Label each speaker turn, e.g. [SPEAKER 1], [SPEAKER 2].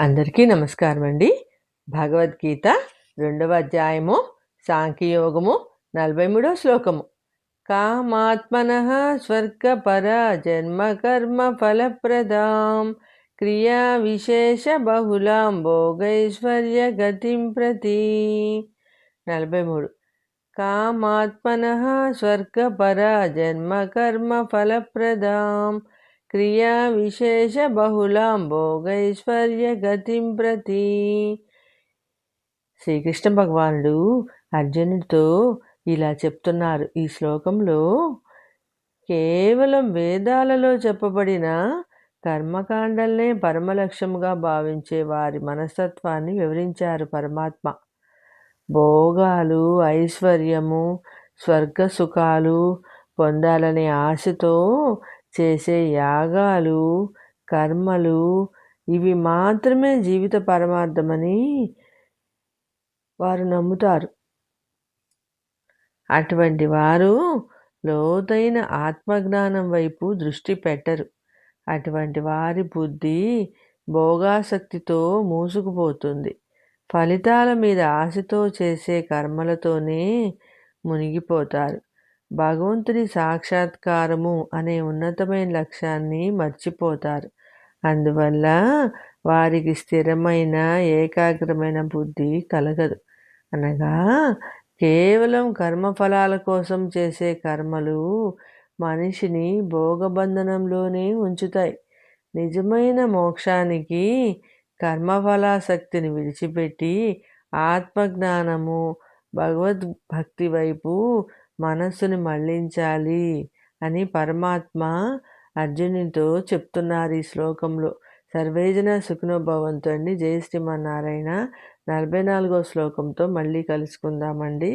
[SPEAKER 1] అందరికీ నమస్కారం అండి. భగవద్గీత రెండవ అధ్యాయము సాంఖ్యయోగము నలభై మూడవ శ్లోకము. కామాత్మన స్వర్గపర జన్మ కర్మ ఫలప్రదాం క్రియా విశేష బహుళాం భోగైశ్వర్య గతిం ప్రతి. నలభై మూడు కామాత్మన స్వర్గపర జన్మ కర్మ ఫలప్రదాం క్రియా విశేష బహుళాం భోగైశ్వర్య గతిం ప్రతి శ్రీకృష్ణ భగవానుడు అర్జునుడితో ఇలా చెప్తున్నారు. ఈ శ్లోకంలో కేవలం వేదాలలో చెప్పబడిన కర్మకాండల్నే పరమలక్ష్యముగా భావించే వారి మనస్తత్వాన్ని వివరించారు పరమాత్మ. భోగాలు ఐశ్వర్యము స్వర్గ సుఖాలు పొందాలనే ఆశతో చేసే యాగాలు కర్మలు ఇవి మాత్రమే జీవిత పరమార్థమని వారు నమ్ముతారు. అటువంటి వారు లోతైన ఆత్మజ్ఞానం వైపు దృష్టి పెట్టరు. అటువంటి వారి బుద్ధి భోగాసక్తితో మూసుకుపోతుంది. ఫలితాల మీద ఆశతో చేసే కర్మలతోనే మునిగిపోతారు. భగవంతుని సాక్షాత్కారము అనే ఉన్నతమైన లక్ష్యాన్ని మర్చిపోతారు. అందువల్ల వారికి స్థిరమైన ఏకాగ్రమైన బుద్ధి కలగదు. అనగా కేవలం కర్మఫలాల కోసం చేసే కర్మలు మనిషిని భోగబంధనంలోనే ఉంచుతాయి. నిజమైన మోక్షానికి కర్మఫలాసక్తిని విడిచిపెట్టి ఆత్మజ్ఞానము భగవద్భక్తి వైపు మనస్సుని మళ్ళించాలి అని పరమాత్మ అర్జునునితో చెప్తున్నారు ఈ శ్లోకంలో. సర్వేజన సుఖనోభవంతో అండి. జయ శ్రీమన్నారాయణ. నలభై నాలుగో శ్లోకంతో మళ్ళీ కలుసుకుందామండి.